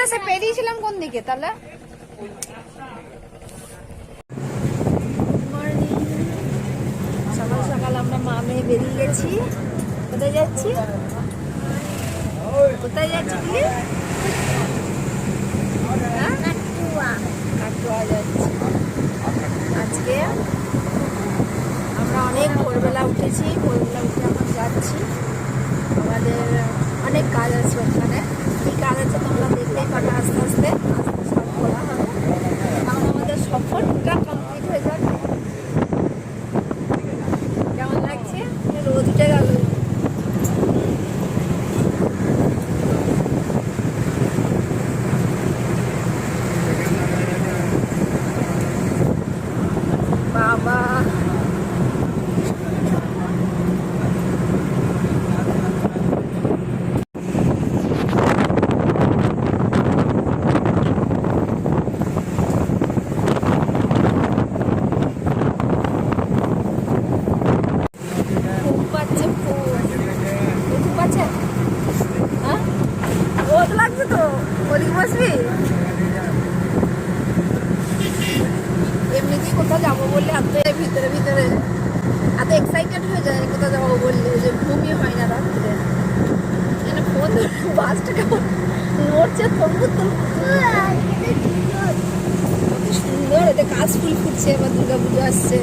আমরা সে পেরিয়েছিলাম কোন দিকে তাহলে? সকাল সকাল আমরা মা মেয়ে বেরিয়ে গেছি। কোথায় যাচ্ছি? কোথায় যাচ্ছি কি হ্যাঁ? কাটোয়া। যাচ্ছি। আজকে আমরা অনেক ভোরবেলা উঠেছি ভোরবেলা উঠে এখন যাচ্ছি। আমাদের অনেক কাজ আছে ওখানে কী কাজ আছে তোমরা দেখতেই পাবে আস্তে আস্তে আস্তে সব বলা হবে কারণ আমাদের সফরটা কমপ্লিট হয়ে যাবে কেমন লাগছে রোদ উঠে গেল বাবা খুব পাচ্ছে খুব খুব পাচ্ছে হ্যাঁ রোদ লাগছে তো ওদিকে বসবি এমনিতেই কোথাও যাব বললে এত ভিতরে ভিতরে এত এক্সাইটেড হয়ে যায় কোথাও যাব বললে যে ঘুমই হয় না রাত্রে এখানে ফোন বাসটা কেমন? নড়ছে তবু কত সুন্দর এতে কাজ ফুল ফুটছে এবার দুর্গা পুজো আসছে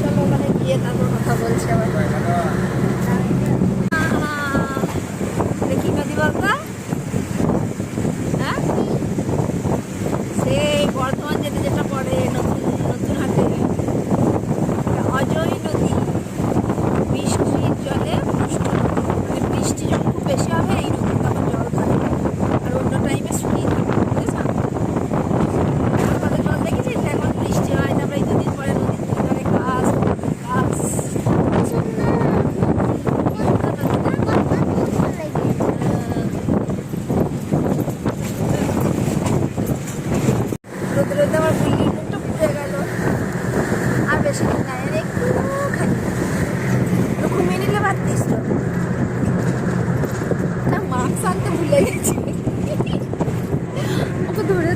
চলো ওখানে গিয়ে তারপর কথা বলছি আবার এটা কি নদী বলতো হ্যাঁ সেই বর্ধমান যেতে যেটা পড়ে নতুন নতুন হাতে এটা অজয় নদী বৃষ্টির জলে পুষ্ট মানে বৃষ্টি যখন খুব বেশি হবে এই নদী তখন জল থাকে আর অন্য টাইমে শুকিয়ে থাকে বুঝেছ কত জল দেখেছিস এখন বৃষ্টি হয় তারপরে এই দুদিন পরে নদীর ধারে গাছ গাছ রোদে রোদে আমার বুল্লির মুখটা পুড়ে গেল আর বেশি দিন নাই আর একটুখানি একটু ঘুমিয়ে নিলে পারতিস তো না মাস্ক আনতে ভুলে গেছি ওকে ধরে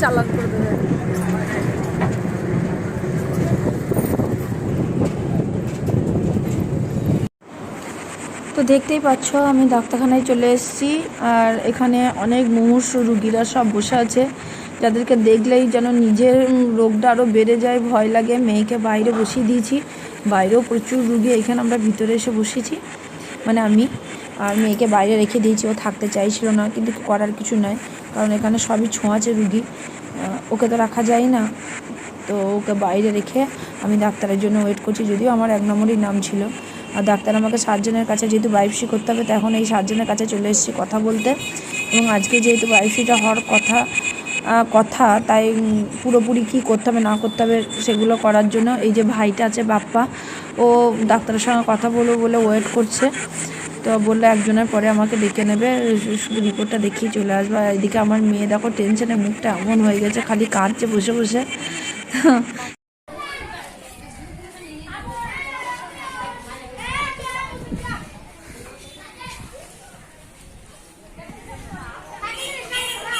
চালান করে দেবে তো দেখতেই পাচ্ছ, আমি ডাক্তারখানায় চলে এসেছি আর এখানে অনেক মুমূর্ষ রুগীরা সব বসে আছে। যাদেরকে দেখলেই যেন নিজের রোগটা আরও বেড়ে যায়, ভয় লাগে। মেয়েকে বাইরে বসিয়ে দিয়েছি। বাইরেও প্রচুর রুগী, এখানে আমরা ভিতরে এসে বসেছি মানে আমি। আর মেয়েকে বাইরে রেখে দিয়েছি, ও থাকতে চাইছিল না, কিন্তু করার কিছু নয় কারণ এখানে সবই ছোঁয়াচে রুগী। ওকে তো রাখা যায় না। তো ওকে বাইরে রেখে আমি ডাক্তারের জন্য ওয়েট করছি, যদিও আমার এক নম্বরই নাম ছিল। আর ডাক্তার আমাকে সার্জনের কাছে যেহেতু বায়োপসি করতে হবে তখন এই সার্জনের কাছে চলে এসেছি কথা বলতে। এবং আজকে যেহেতু বায়োপসিটা হওয়ার কথা কথা, তাই পুরোপুরি কী করতে হবে, না করতে হবে সেগুলো করার জন্য এই যে ভাইটা আছে বাপ্পা, ও ডাক্তারের সঙ্গে কথা বলব বলে ওয়েট করছে। তো বলল একজনের পরে আমাকে ডেকে নেবে শুধু রিপোর্টটা দেখিয়ে চলে আসবে। আর এদিকে আমার মেয়ে দেখো টেনশনে মুখটা এমন হয়ে গেছে, খালি কাঁদছে বসে বসে।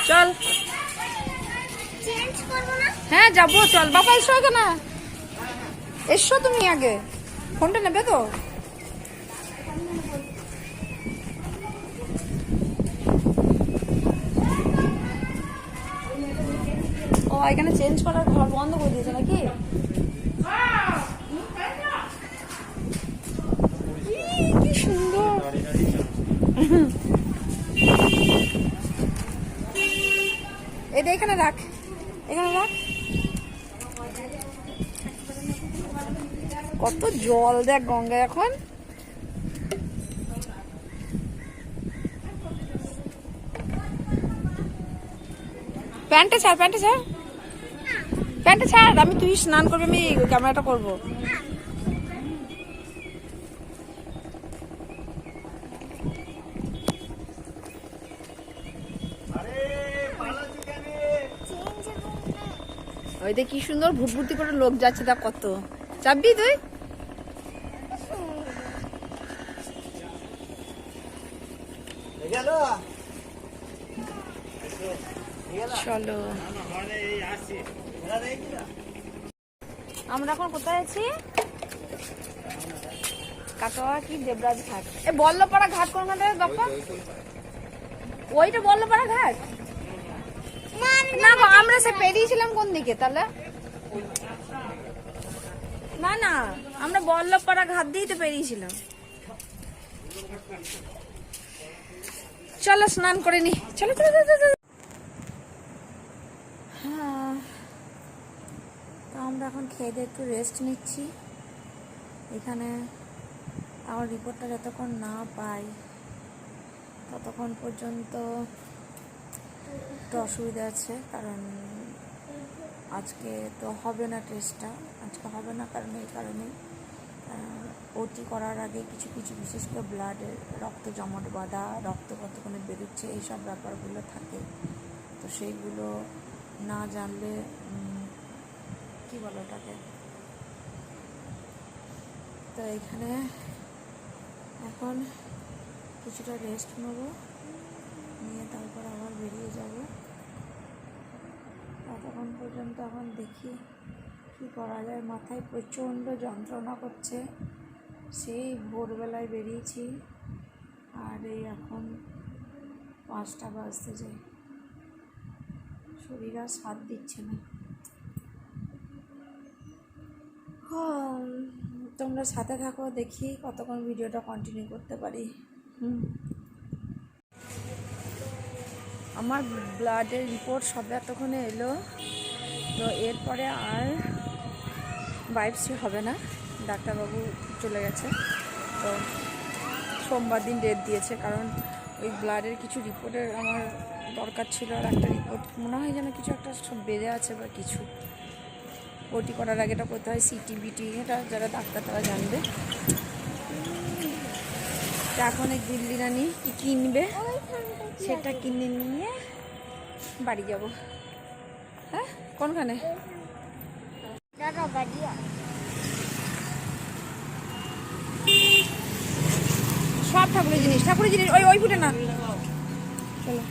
চল। হ্যাঁ যাব, চল। বাবা, এসো আগে না এসো তুমি আগে। ফোনটা নেবে তো? এখানে চেঞ্জ করার ঘর বন্ধ করে দিয়েছে নাকি? কি সুন্দর। এটা এখানে রাখ। এখানে রাখ। কত জল দেখ গঙ্গা এখন। প্যান্টটা ছাড় প্যান্টটা ছাড়। প্যান্টটা ছাড়, আমি তুই স্নান করবি, আমি ক্যামেরাটা করব। ওই দেখ কি সুন্দর ভুটভুটি করে লোক যাচ্ছে তা কত। চাপবি তুই? চলো। আমরা এখন কোথায় আছি? কাটোয়া কি দেবরাজ ঘাট। এ বল্লপাড়া ঘাট কোনখান থেকে বাপ্পা ওইটা বল্লপাড়া ঘাট? না আমরা সে পেরিয়েছিলাম কোন দিকে তাহলে? না না আমরা বল্লভপাড়া ঘাট দিয়েই তো পেরিয়েছিলাম। চলো স্নান করে নি। চলো, চলো, চলো। হ্যাঁ। তো আমরা এখন খেয়ে দিয়ে একটু রেস্ট নিচ্ছি। এখানে আমার রিপোর্টটা যতক্ষণ না পাই, ততক্ষণ পর্যন্ত একটু অসুবিধা আছে, কারণ আজকে তো হবে না টেস্টটা আজকে হবে না কারণ এই কারণেই। ওটি করার আগে কিছু কিছু বিশেষ করে ব্লাডের রক্ত জমাট বাঁধা, রক্ত কতক্ষণে বেরোচ্ছে, এইসব ব্যাপারগুলো থাকে। তো সেইগুলো না জানলে কি বলো ওটাকে? তো এখানে এখন কিছুটা রেস্ট নেব। নিয়ে তারপর আবার বেরিয়ে যাব। ততক্ষণ পর্যন্ত এখন দেখি কী করা যায়। মাথায় প্রচণ্ড যন্ত্রণা করছে। সেই ভোরবেলায় বেরিয়েছি। আর এই এখন পাঁচটা বাজতে যাই শরীর আর সাথ দিচ্ছে না হুম, তোমরা সাথে থাকো, দেখি কতক্ষণ ভিডিওটা কন্টিনিউ করতে পারি। আমার ব্লাডের রিপোর্ট সব এতক্ষণে এলো, তো এরপরে আর বাইপসি হবে না। ডাক্তারবাবু চলে গেছে, তো সোমবার দিন ডেট দিয়েছে, কারণ ওই ব্লাডের কিছু রিপোর্টের আমার দরকার ছিল আর একটা রিপোর্ট মনে হয় যেন কিছু একটা সব বেড়ে আছে বা কিছু। ওটি করার আগে এটা করতে হয় সিটি বিটি এটা যারা ডাক্তার তারা জানবে। এখন এক দিল্লি রানি কি কিনবে, সেটা কিনে নিয়ে বাড়ি যাব। হ্যাঁ? কোনখানে? সব ঠাকুরের জিনিস ঠাকুরের জিনিস, ওই ওই ফুটে না। চলো।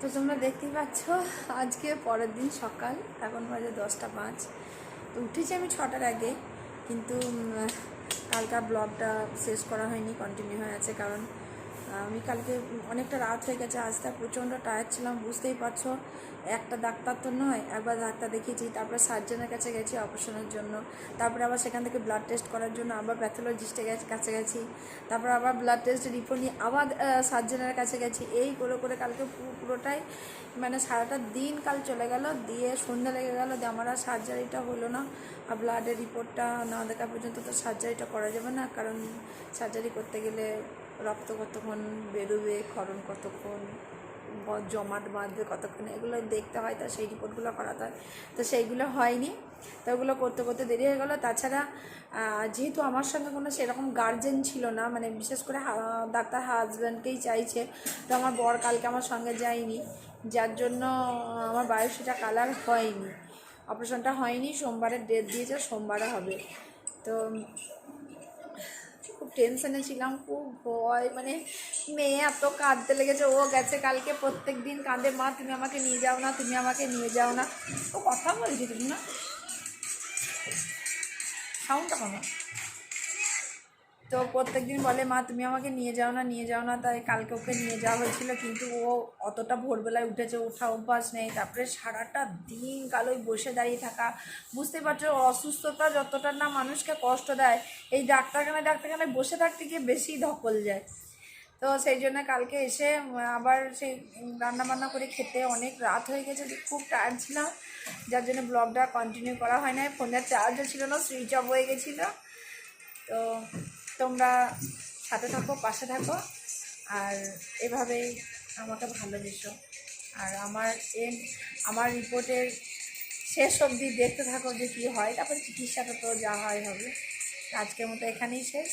তো তোমরা দেখতেই পাচ্ছ, আজকে পরের দিন সকাল, এখন বাজে দশটা পাঁচ। তো উঠেছি আমি ছটার আগে, কিন্তু কালকার ব্লগটা শেষ করা হয়নি কন্টিনিউ হয়ে আছে কারণ আমি কালকে অনেকটা রাত হয়ে গেছে, আজ তা প্রচণ্ড টায়ার্ড ছিলাম, বুঝতেই পারছ। একটা ডাক্তার তো নয়, একবার ডাক্তার দেখিয়েছি, তারপরে সার্জনের কাছে গেছি অপারেশনের জন্য। তারপরে আবার সেখান থেকে ব্লাড টেস্ট করার জন্য আবার প্যাথোলজিস্টের কাছে গেছি। তারপর আবার ব্লাড টেস্ট রিপোর্ট নিয়ে আবার সার্জনের কাছে গেছি। এই করে করে কালকে পুরো পুরোটাই মানে সারাটা দিন কাল চলে গেল, দিয়ে সন্ধ্যা লেগে গেল, দিয়ে আমার আর সার্জারিটা হলো না। আর ব্লাডের রিপোর্টটা না দেখা পর্যন্ত তো সার্জারিটা করা যাবে না, কারণ সার্জারি করতে গেলে রক্ত কতক্ষণ বেরোবে ক্ষরণ কতক্ষণ জমাট বাঁধবে কতক্ষণ, এগুলো দেখতে হয়, তা সেই রিপোর্টগুলো করাতে হয়। তো সেইগুলো হয়নি। তো ওগুলো করতে করতে দেরি হয়ে গেলো। তাছাড়া যেহেতু আমার সঙ্গে কোনো সেরকম গার্জেন ছিল না মানে বিশেষ করে ডাক্তার হাজব্যান্ডকেই চাইছে, তো আমার বর কালকে আমার সঙ্গে যায়নি। যার জন্য আমার বায়োসিটা কালার হয়নি। অপারেশনটা হয়নি, সোমবারের ডেট দিয়েছে সোমবারে হবে। তো টেনশনে ছিলাম, খুব ভয়। মানে মেয়ে এত কাঁদতে লেগেছে, ও গেছে কালকে প্রত্যেক দিন কাঁদে, মা, তুমি আমাকে নিয়ে যাও না, তুমি আমাকে নিয়ে যাও না। ও কথা বলছি, তুমি না? সাউন্ডটা কমা তো প্রত্যেকদিন বলে, মা, তুমি আমাকে নিয়ে যাও না, নিয়ে যাও না। তাই কালকে ওকে নিয়ে যাওয়া হয়েছিল, কিন্তু ও অতটা ভোরবেলায় উঠেছে, ওঠা অভ্যাস নেই। তারপরে সারাটা দিন কালোই বসে দাঁড়িয়ে থাকা। বুঝতে পারছ অসুস্থতা যতটা না মানুষকে কষ্ট দেয়, এই ডাক্তারখানায় ডাক্তারখানায় বসে থাকতে গিয়ে বেশি ধকল যায়। তো সেই জন্য কালকে এসে আবার সেই রান্না বান্না করে খেতে অনেক রাত হয়ে গেছে খুব টায়ার্ড ছিলাম। যার জন্য ব্লগটা কন্টিনিউ করা হয় না ফোনের চার্জও ছিল না সুইচ অফ হয়ে গেছিল। তো তোমরা সাথে থাকো, পাশে থাকো, আর এভাবেই আমাকে ভালোবেসো। আর আমার এম, আমার রিপোর্টের শেষ অবধি দেখতে থাকো যে কী হয়, তারপরে চিকিৎসাটা তো যা হয় হবে। আজকের মতো এখানেই শেষ।